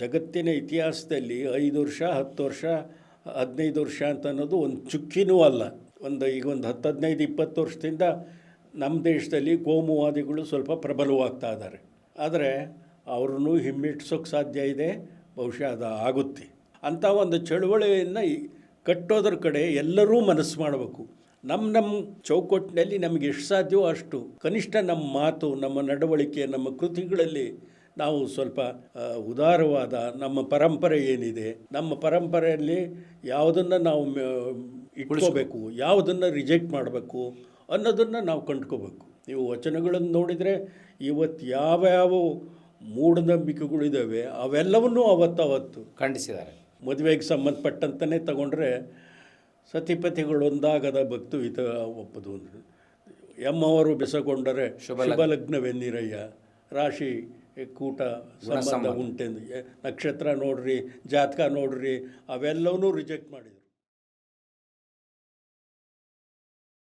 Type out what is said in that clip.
ಜಗತ್ತಿನ ಇತಿಹಾಸದಲ್ಲಿ ಐದು ವರ್ಷ, ಹತ್ತು ವರ್ಷ, ಹದಿನೈದು ವರ್ಷ ಅಂತ ಅನ್ನೋದು ಒಂದು ಚುಕ್ಕಿನೂ ಅಲ್ಲ. ಒಂದು ಈಗ ಒಂದು ಹತ್ತು, ಹದಿನೈದು, ಇಪ್ಪತ್ತು ವರ್ಷದಿಂದ ನಮ್ಮ ದೇಶದಲ್ಲಿ ಕೋಮುವಾದಿಗಳು ಸ್ವಲ್ಪ ಪ್ರಬಲವಾಗ್ತಾ ಇದ್ದಾರೆ. ಆದರೆ ಅವ್ರನ್ನೂ ಹಿಮ್ಮೆಟ್ಸೋಕ್ಕೆ ಸಾಧ್ಯ ಇದೆ, ಬಹುಶಃ ಅದು ಆಗುತ್ತೆ. ಅಂಥ ಒಂದು ಚಳುವಳಿಯನ್ನು ಕಟ್ಟೋದ್ರ ಕಡೆ ಎಲ್ಲರೂ ಮನಸ್ಸು ಮಾಡಬೇಕು. ನಮ್ಮ ನಮ್ಮ ಚೌಕಟ್ಟಿನಲ್ಲಿ ನಮಗೆ ಎಷ್ಟು ಸಾಧ್ಯವೋ ಅಷ್ಟು ಕನಿಷ್ಠ ನಮ್ಮ ಮಾತು, ನಮ್ಮ ನಡವಳಿಕೆ, ನಮ್ಮ ಕೃತಿಗಳಲ್ಲಿ ನಾವು ಸ್ವಲ್ಪ ಉದಾರವಾದ ನಮ್ಮ ಪರಂಪರೆ ಏನಿದೆ ನಮ್ಮ ಪರಂಪರೆಯಲ್ಲಿ ಯಾವುದನ್ನು ನಾವು ಇಟ್ಕೋಬೇಕು ಯಾವುದನ್ನು ರಿಜೆಕ್ಟ್ ಮಾಡಬೇಕು ಅನ್ನೋದನ್ನು ನಾವು ಕಂಡ್ಕೋಬೇಕು. ನೀವು ವಚನಗಳನ್ನು ನೋಡಿದರೆ ಇವತ್ತು ಯಾವ್ಯಾವ ಮೂಢನಂಬಿಕೆಗಳಿದ್ದಾವೆ ಅವೆಲ್ಲವನ್ನೂ ಅವತ್ತವತ್ತು ಖಂಡಿಸಿದ್ದಾರೆ. ಮದುವೆಗೆ ಸಂಬಂಧಪಟ್ಟಂತಲೇ ತಗೊಂಡ್ರೆ ಸತಿಪತಿಗಳು ಒಂದಾಗದ ಭಕ್ತು ಈತ ಒಪ್ಪದು. ಎಮ್ಮವರು ಬೆಸಗೊಂಡರೆ ಶುಭ ಶುಭ ಲಗ್ನವೆನ್ನಿರಯ್ಯ ರಾಶಿ ಕೂಟ ಸಂಬಂಧ. ಉಂಟೆಂದು ನಕ್ಷತ್ರ ನೋಡ್ರಿ ಜಾತಕ ನೋಡ್ರಿ ಅವೆಲ್ಲವನ್ನೂ ರಿಜೆಕ್ಟ್ ಮಾಡಿದ್ರು